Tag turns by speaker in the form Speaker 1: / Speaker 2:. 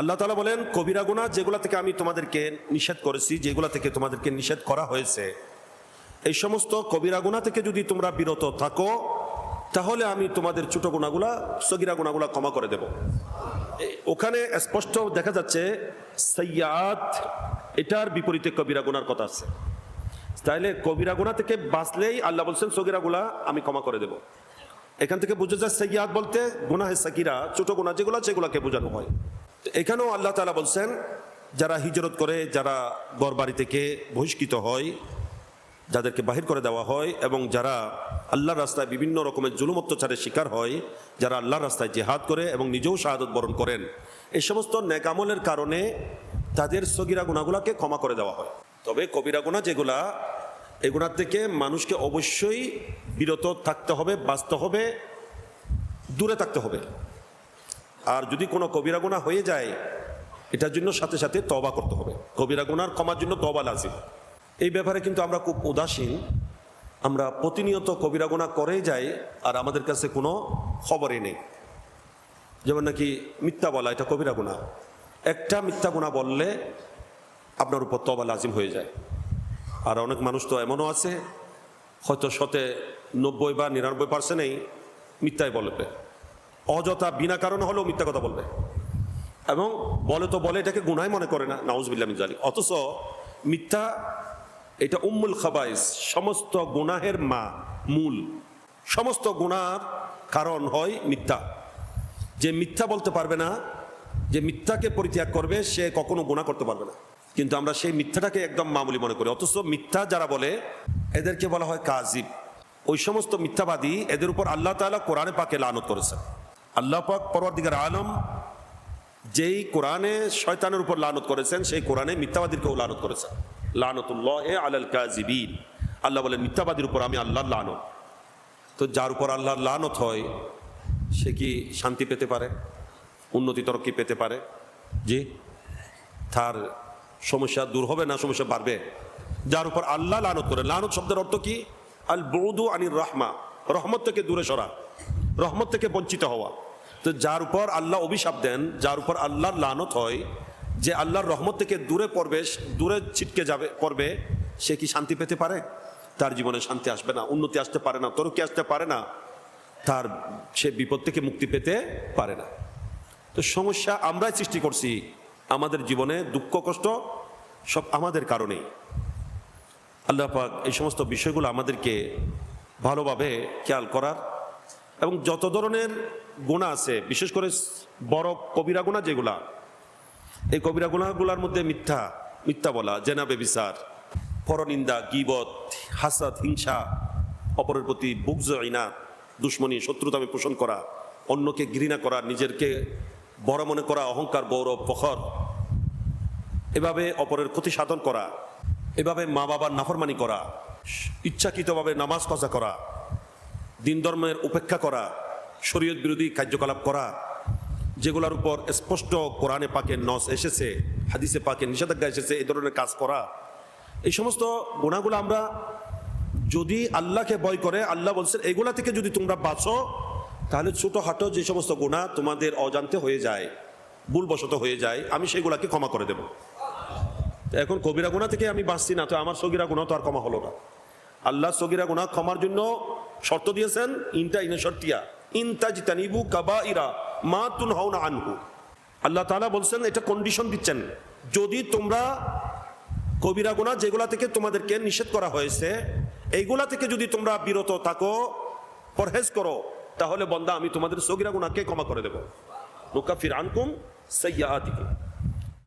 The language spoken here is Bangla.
Speaker 1: আল্লাহ তালা বলেন, কবিরা গুণা যেগুলা থেকে আমি তোমাদেরকে নিষেধ করেছি, যেগুলা থেকে তোমাদেরকে নিষেধ করা হয়েছে, এই সমস্ত কবিরা গুণা থেকে যদি তোমরা বিরত থাকো, তাহলে আমি তোমাদের ছোট গুণাগুলা সগিরা গুণাগুলা ক্ষমা করে দেব। ওখানে স্পষ্ট দেখা যাচ্ছে সৈয়াদ এটার বিপরীতে কবিরা গুনার কথা আছে। তাইলে কবিরা গুণা থেকে বাঁচলেই আল্লাহ বলছেন, সগিরা গুলা আমি ক্ষমা করে দেব। এখান থেকে বুঝে যায় সৈয়াদ বলতে গুনাহে সাকিরা ছোট গুণা যেগুলো, সেগুলোকে বোঝানো হয়। এখানেও আল্লাহ তালা বলছেন, যারা হিজরত করে, যারা গড় বাড়ি থেকে বহিষ্কৃত হয়, যাদেরকে বাহির করে দেওয়া হয় এবং যারা আল্লাহর রাস্তায় বিভিন্ন রকমের জুলুম, অত্যাচারের শিকার হয়, যারা আল্লাহর রাস্তায় জেহাদ করে এবং নিজেও শাহাদত বরণ করেন, এই সমস্ত নেকামলের কারণে তাদের সগিরা গুণাগুলাকে ক্ষমা করে দেওয়া হয়। তবে কবিরা গুণা যেগুলা, এগুলার থেকে মানুষকে অবশ্যই বিরত থাকতে হবে, বাঁচতে হবে, দূরে থাকতে হবে। আর যদি কোনো কবিরা গুণা হয়ে যায়, এটার জন্য সাথে সাথে তবা করতে হবে। কবিরা গুনার ক্ষমার জন্য তবা লাজিম। এই ব্যাপারে কিন্তু আমরা খুব উদাসীন। আমরা প্রতিনিয়ত কবিরা গুণা করেই যাই আর আমাদের কাছে কোনো খবরই নেই। যেমন নাকি মিথ্যা বলা, এটা কবিরা গুণা একটা মিথ্যা গুণা বললে আপনার উপর তবা লাজিম হয়ে যায়। আর অনেক মানুষ তো এমনও আছে, হয়তো শতে নব্বই বা নিরানব্বই পার্সেন্টেই মিথ্যায় বলবে। অযথা বিনা কারণে হলেও মিথ্যা কথা বলবে। এবং বলে তো বলে, এটাকে গুনাই মনে করে না নাউজবিল্লা অথচ মিথ্যা, এটা উম্মুল খাবাইস, সমস্ত গুনাহের মা, মূল। সমস্ত গুনার কারণ হয় মিথ্যা। যে মিথ্যা বলতে পারবে না, যে মিথ্যাকে পরিত্যাগ করবে, সে কখনো গুণা করতে পারবে না। কিন্তু আমরা সেই মিথ্যাটাকে একদম মামুলি মনে করি। অথচ মিথ্যা যারা বলে, এদেরকে বলা হয় কাজিব ওই সমস্ত মিথ্যাবাদী, এদের উপর আল্লাহ তাআলা কোরআনে পাকে লানত করেছেন। আল্লাহ পাক পরবর্তীকার আলম যেই কোরআনে শয়তানের উপর লানত করেছেন, সেই কোরআনে মিথ্যাবাদীরকেও লানত করেছেন। লানতুল্লাহ এ আল আলাল কাজিবিন আল্লাহ বলেন, মিথ্যাবাদীর উপর আমি আল্লাহর লানত। তো যার উপর আল্লাহর লানত হয়, সে কি শান্তি পেতে পারে? উন্নতি তরক্কি পেতে পারে? জি। তার সমস্যা দূর হবে না সমস্যা বাড়বে? যার উপর আল্লাহ লানত করে, লানত শব্দের অর্থ কি? আল বৌদু আনির রহমা রহমত থেকে দূরে সরা। রহমত থেকে বঞ্চিত হওয়া। তো যার উপর আল্লাহ অভিশাপ দেন, যার উপর আল্লাহর লানত হয়, যে আল্লাহর রহমত থেকে দূরে পড়বে, দূরে ছিটকে যাবে, পড়বে, সে কি শান্তি পেতে পারে? তার জীবনে শান্তি আসবে না, উন্নতি আসতে পারে না তরক্কি আসতে পারে না, তার সে বিপদ থেকে মুক্তি পেতে পারে না। তো সমস্যা আমরাই সৃষ্টি করছি, আমাদের জীবনে দুঃখ, কষ্ট সব আমাদের কারণেই আল্লাহ পাক এই সমস্ত বিষয়গুলো আমাদেরকে ভালোভাবে খেয়াল করার এবং যত ধরনের গুণা আছে, বিশেষ করে বড় কবিরা গুণা যেগুলা, এই কবিরা গুণাগুলার মধ্যে মিথ্যা মিথ্যা বলা জেনাবে বিচার পরনিন্দা, গিবত, হাসাদ, হিংসা, অপরের প্রতি বুকজ ইনা দুশ্মনী, শত্রুতামে পোষণ করা, অন্যকে ঘৃণা করা, নিজেরকে বড় মনে করা, অহংকার, গৌরব, ফখর, এভাবে অপরের ক্ষতি সাধন করা, এভাবে মা বাবার নাফরমানি করা, ইচ্ছাকৃতভাবে নামাজ কজা করা দিন ধর্মের উপেক্ষা করা, শরীয়ত বিরোধী কার্যকলাপ করা, যেগুলোর উপর স্পষ্ট কোরআনে পাকে নস এসেছে, হাদিসে পাকে নিষেধাজ্ঞা এসেছে, এই ধরনের কাজ করা, এই সমস্ত গুণাগুলো আমরা যদি আল্লাহকে ভয় করে, আল্লাহ বলছেন, এগুলা থেকে যদি তোমরা বাঁচো, তাহলে ছোটোখাটো যে সমস্ত গুণা তোমাদের অজান্তে হয়ে যায়, ভুলবশত হয়ে যায়, আমি সেগুলাকে ক্ষমা করে দেব। এখন কবিরা গুণা থেকে আমি বাঁচছি না, তো আমার সগিরা গুণা তো আর ক্ষমা হলো না। আল্লাহ সগিরা গুণা ক্ষমার জন্য শর্ত দিয়েছেন, ইনটা ইনে শর্তিয়া। ইনতা জিতানিবু কাবা ইরা মা তুন হও না আনহু। আল্লাহ তাআলা বলছেন, এটা কন্ডিশন দিচ্ছেন। যদি তোমরা কবিরা গুণা যেগুলা থেকে তোমাদেরকে নিষেধ করা হয়েছে, এইগুলা থেকে যদি তোমরা বিরত থাকো, পরহেজ করো, তাহলে বন্দা আমি তোমাদের সগিরা গুণাকে ক্ষমা করে দেবো। নুকাফির আনকুম সৈয়াতিকুম